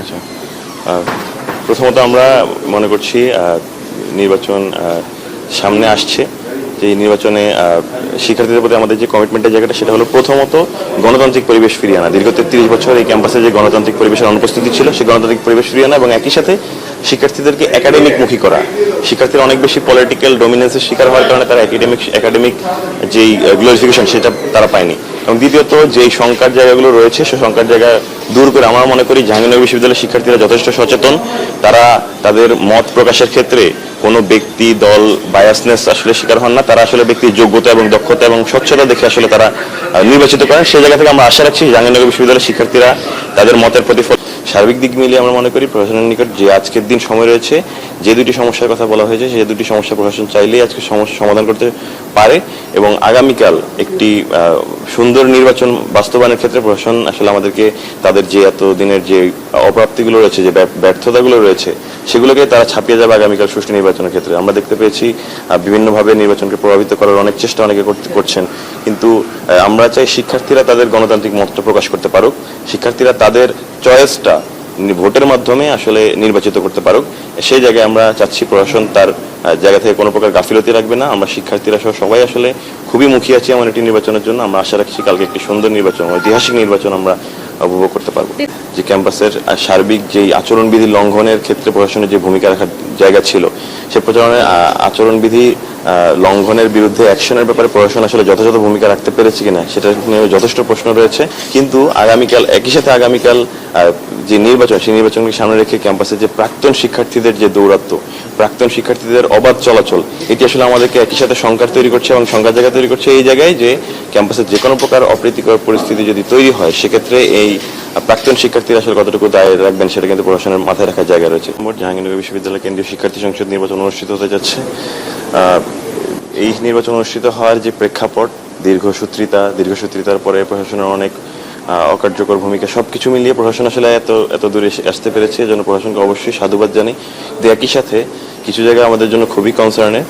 আচ্ছা। প্রথমত আমরা মনে করছি নির্বাচন সামনে আসছে। যে নির্বাচনে শিক্ষার্থীদের প্রতি আমাদের যে কমিটমেন্টের জায়গাটা, সেটা হলো প্রথমত গণতান্ত্রিক পরিবেশ ফিরিয়ে আনা। দীর্ঘ তেত্রিশ বছর এই ক্যাম্পাসে যে গণতান্ত্রিক পরিবেশের অনুপস্থিতি ছিল, সেই গণতান্ত্রিক পরিবেশ ফিরিয়ে আনা এবং একই সাথে শিক্ষার্থীদেরকে একাডেমিক মুখী করা। শিক্ষার্থীরা অনেক বেশি পলিটিক্যাল ডমিনেন্সের শিকার হওয়ার কারণে তারা একাডেমিক একাডেমিক যেই গ্লোরিফিকেশন সেটা তারা পায়নি। এবং দ্বিতীয়ত যেই সংখ্যার জায়গাগুলো রয়েছে, সে সংখ্যার জায়গা দূর করে আমরা মনে করি জাহাঙ্গীরনগর বিশ্ববিদ্যালয়ের শিক্ষার্থীরা যথেষ্ট সচেতন। তারা তাদের মত প্রকাশের ক্ষেত্রে কোনো ব্যক্তি, দল বায়াসনেস আসলে শিকার হন না। তারা আসলে ব্যক্তির যোগ্যতা এবং দক্ষতা এবং স্বচ্ছতা দেখে আসলে তারা নির্বাচিত করেন। সেই জায়গা থেকে আমরা আশা রাখছি জাহাঙ্গীরনগর বিশ্ববিদ্যালয়ের শিক্ষার্থীরা তাদের মতের প্রতিফল সার্বিক দিক মিলিয়ে আমরা মনে করি প্রশাসনের নিকট যে আজকের দিন সময় রয়েছে, যে দুটি সমস্যার কথা বলা হয়েছে সে দুটি সমস্যা প্রশাসন চাইলেই আজকে সমস্যা সমাধান করতে পারে এবং আগামীকাল একটি সুন্দর নির্বাচন বাস্তবায়নের ক্ষেত্রে প্রশাসন আসলে আমাদেরকে তাদের যে এত দিনের যে অপ্রাপ্তিগুলো রয়েছে, যে ব্যর্থ- ব্যর্থতাগুলো রয়েছে, সেগুলোকে তারা ছাপিয়ে যাবে আগামীকাল সুষ্ঠু নির্বাচনের ক্ষেত্রে। আমরা দেখতে পেয়েছি বিভিন্নভাবে নির্বাচনকে প্রভাবিত করার অনেক চেষ্টা অনেকে করছেন। কিন্তু আমরা চাই শিক্ষার্থীরা তাদের গণতান্ত্রিক মতটা প্রকাশ করতে পারুক। শিক্ষার্থীরা তাদের চয়েসটা ভোটের মাধ্যমে আসলে নির্বাচিত করতে পারুক। সেই জায়গায় আমরা চাচ্ছি প্রশাসন তার জায়গা থেকে কোনো প্রকার গাফিলতি রাখবে না। আমরা শিক্ষার্থীরা সহ সবাই আসলে খুবই মুখিয়ে আছি এমন একটি নির্বাচনের জন্য। আমরা আশা রাখছি কালকে একটি সুন্দর নির্বাচন, ঐতিহাসিক নির্বাচন আমরা উপভোগ করতে পারব। যে ক্যাম্পাসের সার্বিক যেই আচরণবিধি লঙ্ঘনের ক্ষেত্রে প্রশাসনের যে ভূমিকা রাখার জায়গা ছিল, সে প্রচারণের আচরণবিধি লঙ্ঘনের বিরুদ্ধে অ্যাকশনের ব্যাপারে প্রশাসন আসলে যথাযথ ভূমিকা রাখতে পেরেছে কিনা, সেটা নিয়ে যথেষ্ট প্রশ্ন রয়েছে। কিন্তু আগামীকাল, একই সাথে আগামীকাল যে নির্বাচন, সেই নির্বাচনকে সামনে রেখে ক্যাম্পাসের যে প্রাক্তন শিক্ষার্থীদের যে দৌরাত্ম্য, প্রাক্তন শিক্ষার্থীদের অবাধ চলাচল, এটি আসলে আমাদেরকে একই সাথে সংকার তৈরি করছে এবং সংকার জায়গা তৈরি করছে এই জায়গায় যে ক্যাম্পাসের যে কোনো প্রকার অপ্রীতিকর পরিস্থিতি যদি তৈরি হয়, সেক্ষেত্রে এই প্রাক্তন শিক্ষার্থীরা আসলে কতটুকু দায় রাখবেন সেটা কিন্তু প্রশাসনের মাথায় রাখার জায়গা রয়েছে। জাহাঙ্গীরনগর বিশ্ববিদ্যালয় কেন্দ্রীয় শিক্ষার্থী সংসদ নির্বাচন অনুষ্ঠিত হতে যাচ্ছে। এই নির্বাচন অনুষ্ঠিত হওয়ার যে প্রেক্ষাপট দীর্ঘসূত্রিতা দীর্ঘসূত্রিতার পরে প্রশাসনের অনেক অকার্যকর ভূমিকা সব কিছু মিলিয়ে প্রশাসন আসলে এত এত দূরে আসতে পেরেছে, এজন্য প্রশাসনকে অবশ্যই সাধুবাদ জানি কিন্তু একই সাথে কিছু জায়গা আমাদের জন্য খুবই কনসার্নের